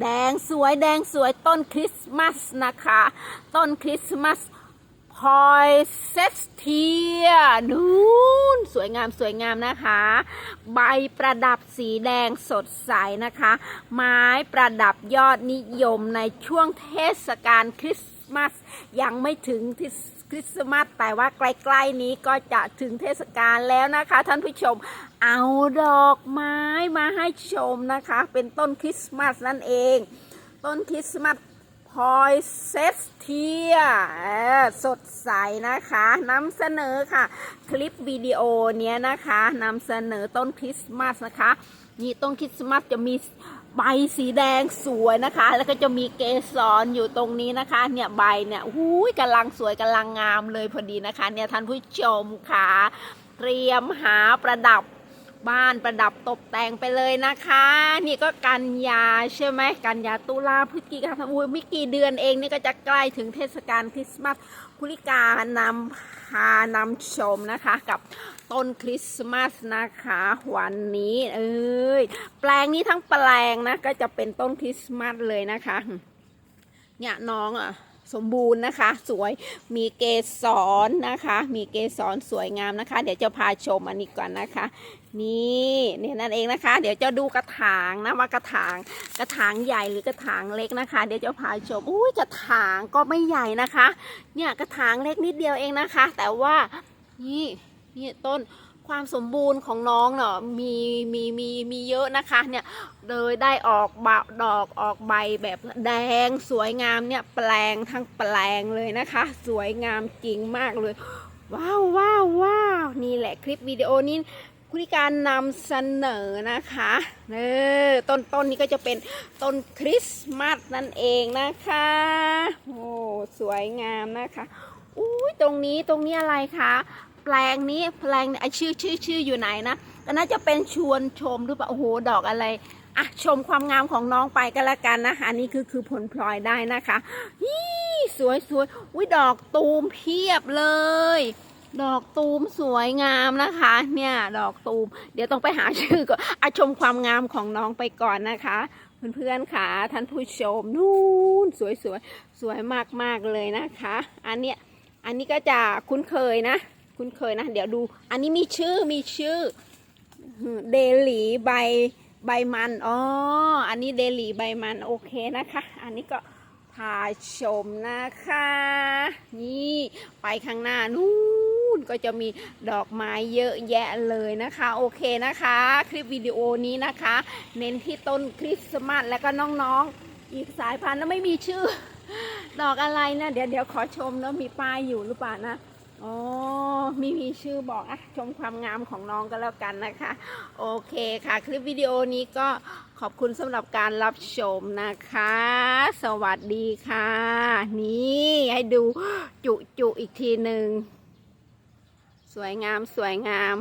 แดงสวยแดงสวยต้นคริสต์มาสนะคะ ต้นคริสต์มาสพอยเซสเทียนู่นสวยงามสวยงามนะคะ ใบประดับสีแดงสดใสนะคะ ไม้ประดับยอดนิยมในช่วงเทศกาลคริสต์ มาสยังไม่ถึงที่คริสต์มาสแต่ว่าใกล้ๆนี้ก็จะถึงเทศกาลแล้วนะคะ ท่านผู้ชมเอาดอกไม้มาให้ชมนะคะ เป็นต้นคริสต์มาสนั่นเอง ต้นคริสต์มาสพอยเซสเทียสดใสนะคะนำเสนอค่ะ คลิปวิดีโอเนี้ยนะคะนำเสนอต้นคริสต์มาสนะคะนี่ต้นคริสต์มาสจะมี ใบสีแดงสวยนะคะ แล้วก็จะมีเกสรอยู่ตรงนี้นะคะ เนี่ยใบเนี่ยหูยกำลังสวยกำลังงามเลยพอดีนะคะ เนี่ยท่านผู้ชมค่ะเตรียมหาประดับบ้านประดับตกแต่งไปเลยนะคะ นี่ก็กันยาใช่ไหมกันยาตุลาพฤศจิกาอุ้ยไม่กี่เดือนเองนี่ก็จะใกล้ถึงเทศกาลคริสต์มาส คุริกานำพานำชมนะคะกับต้นคริสต์มาสนะคะวันนี้เอ้ยแปลงนี้ทั้งแปลงนะก็จะเป็นต้นคริสต์มาสเลยนะคะ เนี่ยน้องอะ สมบูรณ์นะคะ สวยมีเกสรนะคะ มีเกสรสวยงามนะคะ เดี๋ยวจะพาชมอันนี้ก่อนนะคะ นี่เนี่ยนั่นเองนะคะ เดี๋ยวจะดูกระถางนะว่ากระถางกระถางใหญ่หรือกระถางเล็กนะคะ เดี๋ยวจะพาชมอุ้ยกระถางก็ไม่ใหญ่นะคะ เนี่ยกระถางเล็กนิดเดียวเองนะคะ แต่ว่านี่นี่ต้น ความสมบูรณ์ของน้องเนาะมีมีมีมีเยอะนะคะเนี่ยเลยได้ออกบะดอกออกใบแบบแดงสวยงามเนี่ยแปลงทั้งแปลงเลยนะคะ สวยงามจริงมากเลย ว้าวว้าวว้าวนี่แหละคลิปวิดีโอนี้คุณการนำเสนอนะคะเออต้นต้นนี้ก็จะเป็นต้นคริสต์มาสนั่นเองนะคะโอ้สวยงามนะคะอุ้ยตรงนี้ตรงนี้อะไรคะ แปลงนี้แปลงไอชื่อชื่อชื่ออยู่ไหนนะก็น่าจะเป็นชวนชมหรือเปล่าโอ้โหดอกอะไรอะชมความงามของน้องไปก็แล้วกันนะคะอันนี้คือคือผลพลอยได้นะคะยี่สวยสวยอุ้ยดอกตูมเพียบเลย ดอกตูมสวยงามนะคะ เนี่ยดอกตูม เดี๋ยวต้องไปหาชื่อก่อนอะชมความงามของน้องไปก่อนนะคะเพื่อนๆค่ะท่านผู้ชมนู่นสวยสวยสวยมากๆเลยนะคะ อันเนี้ยอันนี้ก็จะคุ้นเคยนะ คุ้นเคยนะ เดี๋ยวดู อันนี้มีชื่อมีชื่อเดลีใบใบมัน อ๋อ อันนี้เดลีใบมันโอเคนะคะ อันนี้ก็พาชมนะคะ นี่ไปข้างหน้านู่นก็จะมีดอกไม้เยอะแยะเลยนะคะ โอเคนะคะ คลิปวิดีโอนี้นะคะ เน้นที่ต้นคริสต์มาสและก็น้องๆ อีกสายพันธุ์แล้วไม่มีชื่อ ดอกอะไรนะ เดี๋ยวเดี๋ยวขอชมแล้วมีป้ายอยู่หรือเปล่านะ อ๋อมีมีชื่อบอกอะชมความงามของน้องก็แล้วกันนะคะ โอเคค่ะ คลิปวิดีโอนี้ก็ขอบคุณสำหรับการรับชมนะคะ สวัสดีค่ะ นี่ให้ดูจุจุอีกทีหนึ่ง สวยงามสวยงาม